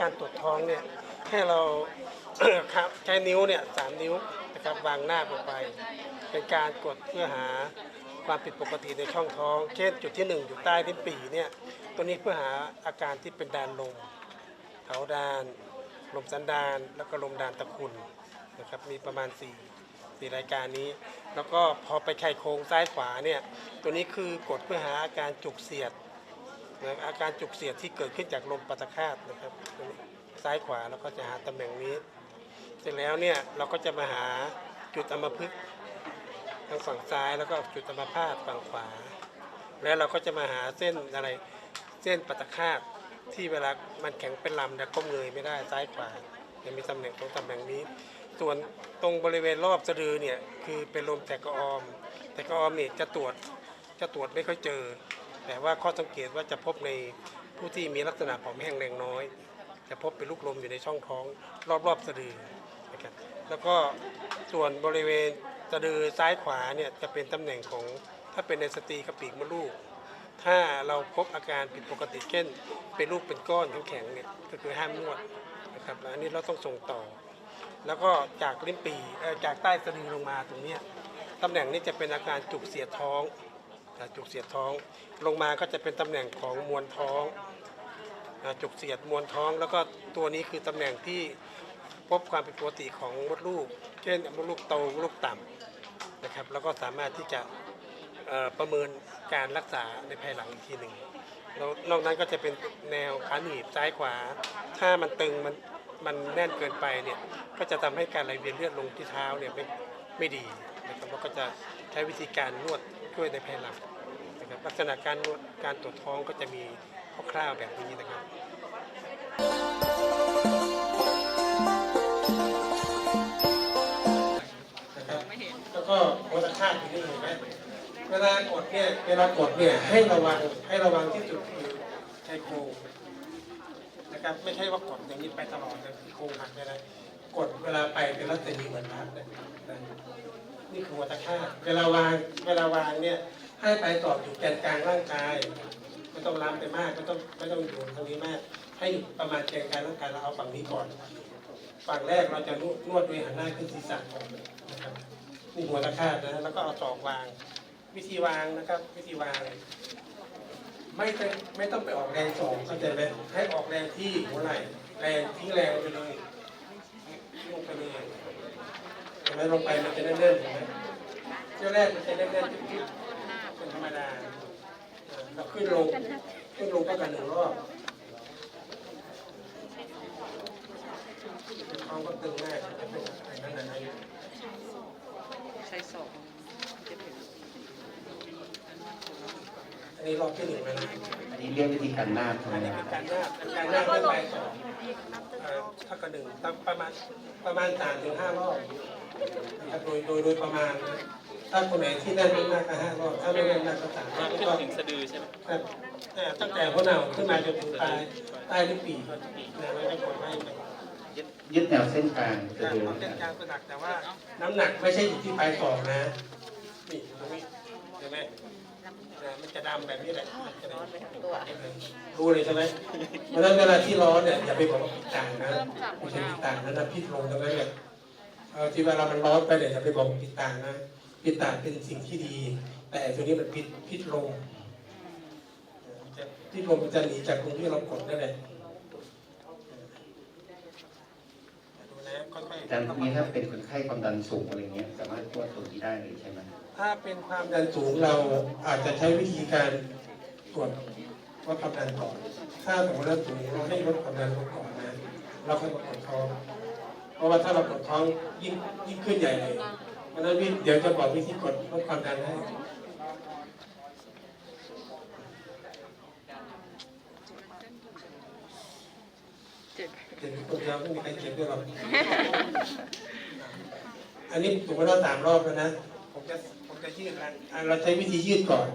การตรวจท้องเนี่ยให้เรา ครับใช้นิ้วเนี่ยสามนิ้วนะครับวางหน้าลงไป เป็นการกดเพื่อหาความผิดปกติในช่องท้อง เช่นจุดที่หนึ่งอยู่ใต้ลิ้นปี่เนี่ยตัวนี้เพื่อหาอาการที่เป็นดานลมเถาดาน ลมสันดาน แล้วก็ลมดานตะคุนนะครับมีประมาณ4สี่รายการนี้ แล้วก็พอไปไขโครงซ้ายขวาเนี่ยตัวนี้คือกดเพื่อหาอาการจุกเสียด นะอาการจุกเสียดที่เกิดขึ้นจากลมปราคาตนะครับนี้ซ้ายขวาแล้วก็จะหาตำแหน่งนี้ เสร็จแล้วเนี่ยเราก็จะมาหาจุดอัมพฤกษ์ทางฝั่งซ้ายแล้วก็จุดอัมพาตฝั่งขวา แล้วเราก็จะมาหาเส้นอะไรเส้นปราคาตที่เวลามันแข็งเป็นลำแล้วก้มเงยไม่ได้ซ้ายขวาจะมีตำแหน่งตรงตำแหน่งนี้ ส่วนตรงบริเวณรอบสะดือเนี่ยคือเป็นลมแตกกระออม แต่กระออมเนี่ยจะตรวจจะตรวจไม่ค่อยเจอ แต่ว่าข้อสังเกตว่าจะพบในผู้ที่มีลักษณะผอมแห้งแรงน้อย จะพบเป็นลูกลมอยู่ในช่องท้อง รอบๆสะดือนะครับแล้วก็ส่วนบริเวณสะดือซ้ายขวาเนี่ยจะเป็นตำแหน่งของถ้าเป็นในสตรีกับปีกมดลูก ถ้าเราพบอาการผิดปกติเช่น เป็นลูกเป็นก้อนแข็งๆเนี่ยก็คือห้ามนวดนะครับแล้วอันนี้เราต้องส่งต่อ แล้วก็จากลิ้นปีจากใต้สะดือลงมาตรงนี้ตำแหน่งนี้จะเป็นอาการจุกเสียดท้อง จุกเสียดท้อง ลงมาก็จะเป็นตำแหน่งของมวลท้องจุกเสียดมวลท้อง แล้วก็ตัวนี้คือตำแหน่งที่พบความผิดปกติของมดลูก เช่นมดลูกโตมดลูกต่ำนะครับ แล้วก็สามารถที่จะประเมินการรักษาในภายหลังอีกทีหนึ่งแล้วนอกนั้นก็จะเป็นแนวขาหนีบซ้ายขวา ถ้ามันตึงมันมันแน่นเกินไปเนี่ยก็จะทำให้การไหลเวียนเลือดลงที่เท้าเนี่ยไม่ไม่ดีนะครับแล้วก็จะใช้วิธีการนวดช่วยในภายหลัง นะครับลักษณะการการตรวจท้องก็จะมีคร่าวๆแบบนี้นะครับนะครับแล้วก็หัตรางอยู่นี่เห็นไหมเวลากดเนี่ยเวลากดเนี่ยให้ระวังให้ระวังที่จุดคือชายโครงนะครับไม่ใช่ว่ากดอย่างนี้ไปตลอดนะโครงหักเลยนะกดเวลาไปเป็นลักษณะเหมือนพัดนะนะนี่คือหัตะข้าเวลาวางเวลาวางเนี่ย ให้ไปต่ออยู่แกนกลางร่างกาย ไม่ต้องล้ำไปมากไม่ต้องไม่ต้องอยู่ตรงนี้มาก ให้อยู่ประมาณแกนกลางร่างกายเราเอาฝั่งนี้ก่อน ฝั่งแรกเราจะนวดนวดโดยหันหน้าขึ้นศีรษะก่อนนะครับนี่หัวตะคาดนะแล้วก็เอาศอกวาง วิธีวางนะครับ วิธีวาง ไม่ต้องไม่ต้องไปออกแรงศอกเข้าใจไหมให้ออกแรงที่หัวไหล่แรงทิ้งแรงไปเลยลงไปเลยเห็นไหมลงไปมันจะแน่นๆเห็นไหมเจ้าแรกมันจะแน่นๆจิ๊บๆ เป็นธรรมดาเราขึ้นลงขึ้นลงก็กันหนึ่งรอบเขาก็ตึงแนอะไรนั่นนะใช้ศอกจะเป็น อันนี้รอบที่หนึ่งแล้วนะอันนี้เรียกวิธีการนาบใช่ไหมอันนี้คเป็รับนการหน้าเป็นการหน้าเรื่องไปสองเอ่อถ้ากระหนึ่งตั้งประมาณประมาณสามถึงห้ารอบนะครับโดยโดยโดยประมาณนะถ้าคนไหนที่แน่นมากก็ห้ารอบถ้าไม่แน่นมากก็สามรอบขึ้นก็ถึงสะดือใช่ไหมครับแต่ตั้งแต่หัวหน้าขึ้นมาจนถึงปลายใต้ลิ้นปี่เนี่ยเราจะกดไว้ไปยึดยึดแนวเส้นกลางจะการดูของเส้นกลางเป็นหลักแต่ว่าน้ำหนักไม่ใช่อยู่ที่ปลายศอกนะนี่ตรงนี้เห็นไหมอ่า มันจะดำแบบนี้แหละมันจะดำรู้เลยใช่ไหมเพราะฉะนั้นเวลาที่ร้อนเนี่ยอย่าไปบอกว่าผิดต่างนะไม่ใช่ผิดต่างนะนะพิษลงตรงนั้นเนี่ยเออที่เวลามันร้อนไปเนี่ยอย่าไปบอกผิดต่างนะผิดต่างเป็นสิ่งที่ดี แต่ตัวนี้มันพิษพิษลงเออมันจะพิษลงมันจะหนีจากตรงที่เรากดนั่นแหละดูนะค่ อยๆอาจารย์พวกนี้ถ้าเป็นคนไข้ความดันสูงอะไรเงี้ยสามารถนวดตรงนี้ได้เลยใช่ไหมถ้าเป็นความดันสูงเราอาจจะใช้วิธีการตรวจวัดความดันก่อน ถ้าสมมติว่าสูงเราให้ลดความดันลงก่อนนะเราค่อยมากดท้องเพราะว่าถ้าเรากดท้องยิ่งยิ่งขึ้นใหญ่เลยเพราะฉะนั้นเดี๋ยวจะบอกวิธีกดลดความดันให้ เจ็ดเห็นคนเดียวไม่มีใครเจ็บด้วยหรอกอันนี้ถูกว่าเราสามรอบแล้วนะ ผมจะผมจะยืดแล้วอะเราใช้วิธียืดก่อน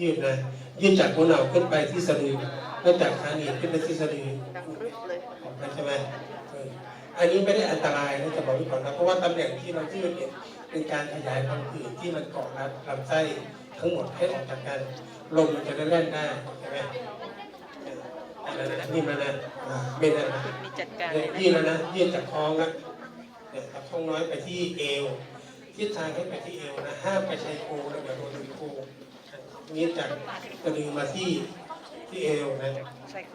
ยืดนะยืดจากหัวเหน่าขึ้นไปที่สะดือแล้วจากขาหนีบขึ้นไปที่สะดือดังรึบเลยออกไปใช่ไหมเอออันนี้ไม่ได้อันตรายนะจะบอกไว้ก่อนนะเพราะว่าตำแหน่งที่เรายืดเนี่ยเป็นการขยายพังผืดที่มันเกาะรัดลำไส้ทั้งหมดให้ออกจากกันลมมันจะได้แล่นได้ใช่ไหม เล้วนะนิ่มแล้วนะอ่าไม่นะมีจัดการเนี่เลยนะยืดแล้วนะยืดจากท้องนะเนี่ยจากท้องน้อยไปที่เอวทิศทางให้ไปที่เอวนะห้ามไปใช้โค้งนะเดี๋ยวโดนดึงโคนี้จากกระดึงมาที่ที่เอวนะใส่โค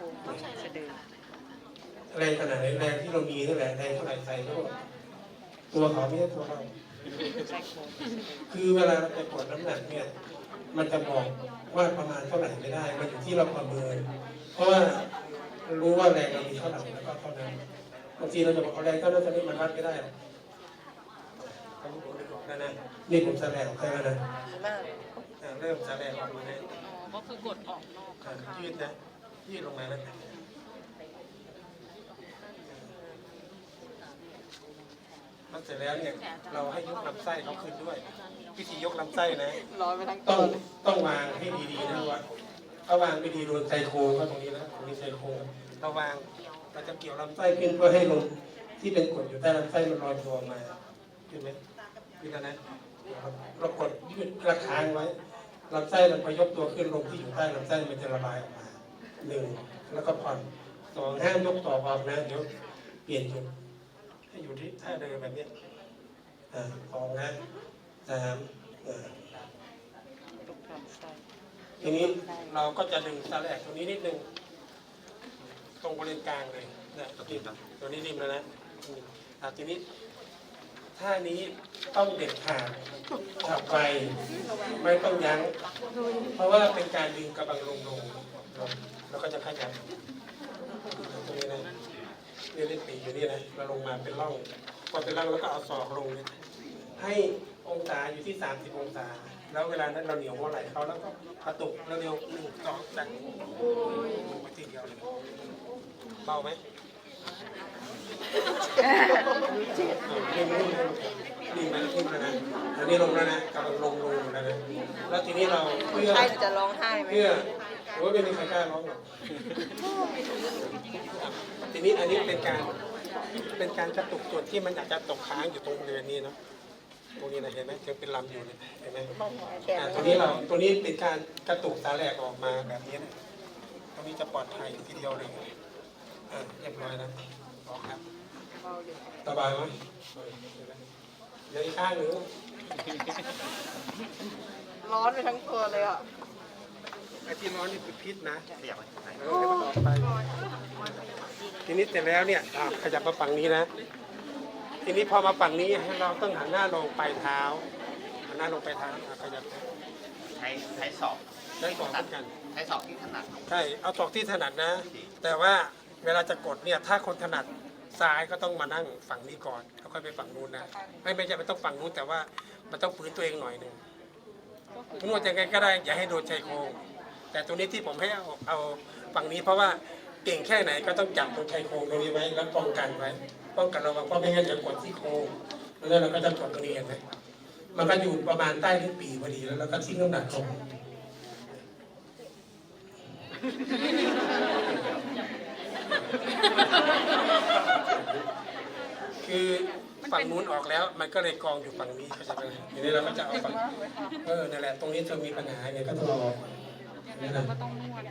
สะดือแรงขนาดไหนแรงที่เรามีนั่นแหละแรงเท่าไหร่ใส่เข้าไปตัวเขาไม่ใช่ตัวเราคือเวลาเราไปกดน้ำหนักเนี่ย มันจะบอกว่าประมาณเท่าไหร่ไม่ได้ มันอยู่ที่เราประเมิน เพราะว่ารู้ว่าแรงเรามีเท่าไหร่แล้วก็เท่านั้นบางทีเราจะบอกเอาแรงเท่านั้นเท่านี้มันวัดไม่ได้หรอกผมบอกแล้วนะนี่ผมแสดงออกให้แล้วนะดีมากอ่าเริ่มแสดงออกมาแล้วอ๋อก็คือกดออกนอกอ่ายืดนะยืดลงมาแล้วแล้วเสร็จแล้วเนี่ยเราให้ยกลำไส้เขาขึ้นด้วยวิธียกลำไส้นะร้อยไปทั้งต้ตัองวเลยต้องวางให้ดีๆนะว่า ถ้าวางไม่ดีโดนไซโครงก็ตรงนี้นะตรงนี้ไซโครงเราวางเราจะเกี่ยวลำไส้ขึ้นเพื่อให้ลมที่เป็นกรดอยู่ใต้ลำไส้มันลอยตัวออกมาเห็นไหมนี่นนะเรากดยืดกระค้างไว้ลำไส้มันพยกตัวขึ้นลมที่อยู่ใต้ลำไส้มันจะระบายออกมาหนึ่งแล้วก็ผ่อนสองห้ามยกต่อออกนะเดี๋ยวเปลี่ยนจุดให้อยู่ที่ท่าเดิมแบบนี้อ่าสองนะสามอ่า ทีนี้เราก็จะดึงสแลกตรงนี้นิดนึง ตรงบริเวณกลางเลยนะนี่ตัวนี้ริมแล้วนะอะทีนี้ท่านี้ต้องเด็ดขาดฉับไปไม่ต้องยั้ง เพราะว่าเป็นการดึงกระบังลงลงลงแล้วก็จะขยับตรงนี้นะนี่เล่นปีกอยู่นี่นะเราลงมาเป็นร่องพอเป็นร่องแล้วก็เอาศอกลงให้ องศาอยู่ที่ 30 องศา แล้วเวลานั้นเราเหนียวหัวไหล่เขาแล้วก็กระตุกเร็วๆหนึ่งสองสามลงไปทีเดียวเลยเบาไหมนิ่มๆนิ่มไหมนิ่มแล้วนะอันนี้ลงแล้วนะกำลังลงลงแล้วนะแล้วทีนี้เราเพื่อใครจะร้องไห้ไหมเพื่อโอ้ยไม่มีใครกล้าร้องหรอกทีนี้อันนี้เป็นการเป็นการกระตุกจุดที่มันอาจจะตกค้างอยู่ตรงบริเวณนี้เนาะ ตรงนี้นะเห็นไหมยังเป็นลำอยู่เนี่ยเห็นไหมอ่าตัวนี้เราตัวนี้เป็นการกระตุกสาแหลกออกมาแบบนี้นะตรงนี้จะปลอดภัยทีเดียวเลยอ่าเรียบร้อยนะออกครับสบายไหมเดี๋ยวอีกข้างหนึ่งร้อนไปทั้งตัวเลยอะไอ้ที่ร้อนนี่คือพิษนะขยับไปเออให้มันออกไปทีนี้เสร็จแล้วเนี่ยอะขยับมาฝั่งนี้นะ ทีนี้พอมาฝั่งนี้ให้เราต้องหันหน้าลงปลายเท้าหันหน้าลงปลายเท้าอะขยับใช้ใช้ศอกได้ก่อนเหมือนกัน ใช้ศอกที่ถนัดใช่เอาตอกที่ถนัดนะ แต่ว่าเวลาจะกดเนี่ยถ้าคนถนัดซ้ายก็ต้องมานั่งฝั่งนี้ก่อนแล้วค่อยไปฝั่งนู้นนะไม่ไม่ใช่ไม่ต้องฝั่งนู้นแต่ว่ามันต้องฝืนตัวเองหน่อยหนึ่งนวดยังไงก็ได้อย่าให้โดนชายโครงแต่ตรงนี้ที่ผมให้เอาเอาฝั่งนี้เพราะว่า เก่งแค่ไหนก็ต้องจับตรงชายโครงตรงนี้ไว้แล้วป้องกันไว้ ป้องกันเระวังเพราะไม่งั้นเดี๋ยวกดที่โครงแล้วเราก็จะกดตรงนี้เห็นไหมมันก็อยู่ประมาณใต้ลิ้นปีพอดีแล้วเราก็ทิ้งน้ำหนักลงคือฝั่งนู้นออกแล้ว มันก็เลยกองอยู่ฝั่งนี้เข้าใจไหมทีนี้เราก็จะเอาฝั่งเออนั่นแหละตรงนี้เธอมีปัญหาเนี่ยก็ต้องเอนี่นะก็ต้องนวด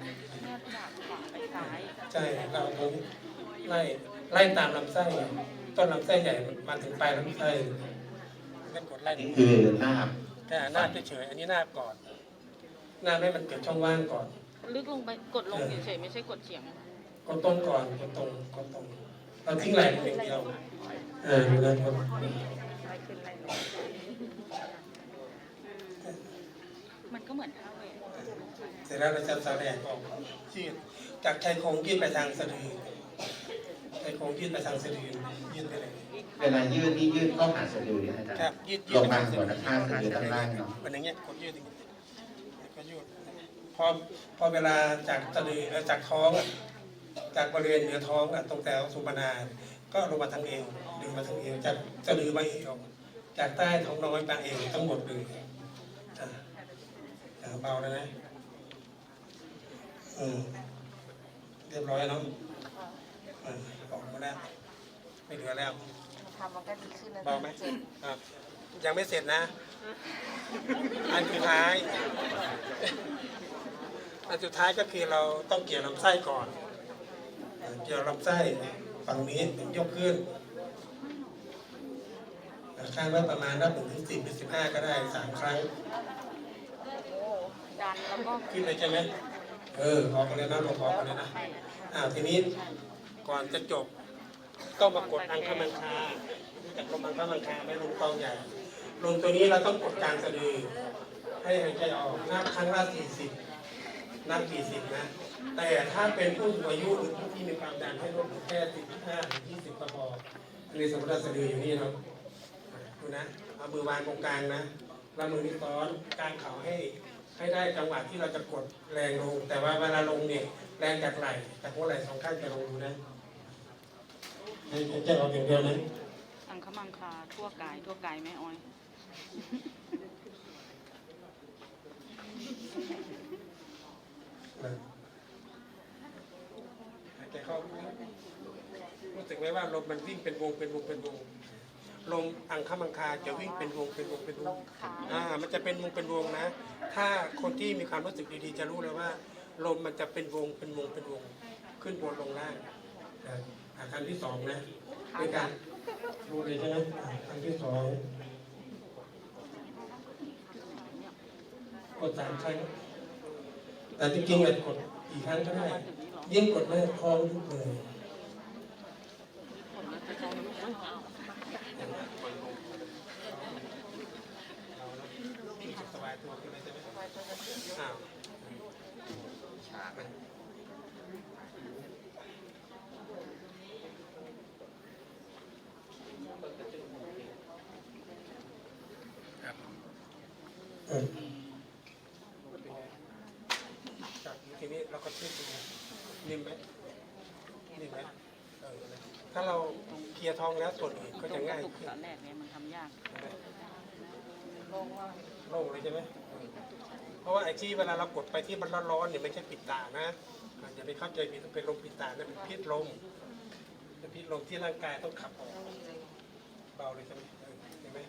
นวดจากขวาไปซ้าย ใช่เราตรงนี้ไล่ไล่ตามลำไส้ต้นลำไส้ใหญ่มาถึงปลายลำไส้เล่นกดไล่นี่คือหน้าแค่หน้าเฉยๆอันนี้หน้าก่อน หน้าให้มันเกิดช่องว่างก่อน ลึกลงไปกดลงเฉยๆไม่ใช่กดเฉียงกดตรงก่อนกดตรงกดตรงเราทิ้งไหล่เป็นอย่างเดียวเอออยู่นะครับไล่ขึ้นไล่ลงมันก็เหมือนท่าเวทเสร็จแล้วเราจะแสดงออกยืด จากชายโครงยืดไปทางสะดือชายโครงยืดไปทางสะดือยืดไปเลย เวลายืดนี่ยืดเข้าหาสะดือนะอาจารครับย์ยืดยืลดงไปมาทางสะหัวดือข้างสะดือด้านล่างเนาะเป็นอย่างเงี้ยกดยืดอย่างเงี้ยก็ยืดพอพอเวลาจากสะดือเอ่อจากท้องอะจากบริเวณเหนือท้องอะตรงแถวสุปนา ก็ลงมาทางเอวดึงมาทางเอวจากสะดือมาเอวจากใต้ท้องน้อยมาเอวทั้งหมดเลยอะอะเบาแล้วนะอืมเรียบร้อยเนาะอืมออกมาแล้วไม่เหลือแล้วทำมันก็ดีขึ้นนะเบาไหมอะยังไม่เสร็จนะ อันสุดท้าย อันสุดท้ายก็คือเราต้องเกี่ยวลำไส้ก่อน เกี่ยวลำไส้ฝั่งนี้ยกขึ้นคาดว่าประมาณนับหนึ่งถึงสิบหรือสิบห้าก็ได้สามครั้งดันแล้วก็ขึ้นเลยใช่ไหม เออออกกันเลยนะลงออกกันเลยนะอ่าทีนี้ก่อนจะจบต้องมากดอังคมังคารู้จักลมอังคมังคาไหมลมกองใหญ่ลมตัวนี้เราต้องกดกลางสะดือ ให้หายใจออกนับครั้งละสี่สิบนับกี่สิบนะ แต่ถ้าเป็นผู้สูงอายุหรือผู้ที่มีความดันให้ลดแค่สิบห้าถึงยี่สิบก็พออันนี้สมมติว่าสะดืออยู่นี่เนาะดูนะเอามือวางตรงกลางนะแล้วมือนี้ซ้อนกลางเข่าให้ ให้ได้จังหวะที่เราจะกดแรงลง แต่ว่าเวลาลงเนี่ยแรงจากไหล่จากหัวไหล่สองข้างจะลงดูนะให้ให้ใจออกอย่างเดียวนะอังคมังคาทั่วกายทั่วกายแม่อ้อยนะหายใจเข้ารู้สึกไหมว่าลมมันวิ่งเป็นวงเป็นวงเป็นวง ลมอังคมังคาจะวิ่งเป็นวงเป็นวงเป็นวงอ่ามันจะเป็นวงเป็นวงนะ ถ้าคนที่มีความรู้สึกดีๆ จะรู้เลยว่า ลมมันจะเป็นวงเป็นวงเป็นวง ขึ้นบนลงล่างอ่าอาการที่สองนะในการรู้เลยใช่ไหมอ่าอาการที่สองกดสามครั้งแต่จริงๆเนี่ยกดกี่ครั้งก็ได้ยิ่งกดมากคอยุบเลย ผลแล้วจะใจลุกเลยสบายตัวขึ้นเลยใช่ไหมอ้าวชาไหมเออจากทีนี้เราก็เช็คดูนิ่มไหมนิ่มไหมถ้าเราเคลียร์ทองแล้วส่วนอื่นก็จะง่ายขึ้นตอนแรกเนี่ยมันทำยาก โล่งเลยใช่ไหมเพราะว่าไอ้ที่เวลาเรากดไปที่มันร้อนๆเนี่ยไม่ใช่ปิดตานะอย่าไปเข้าใจผิดเป็นลมปิดตานะเป็นพิษลมเป็นพิษลมที่ร่างกายต้องขับออกเบาเลยใช่ไหมเห็นไหม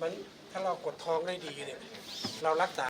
มันถ้าเรากดท้องได้ดีเนี่ย เรารักษา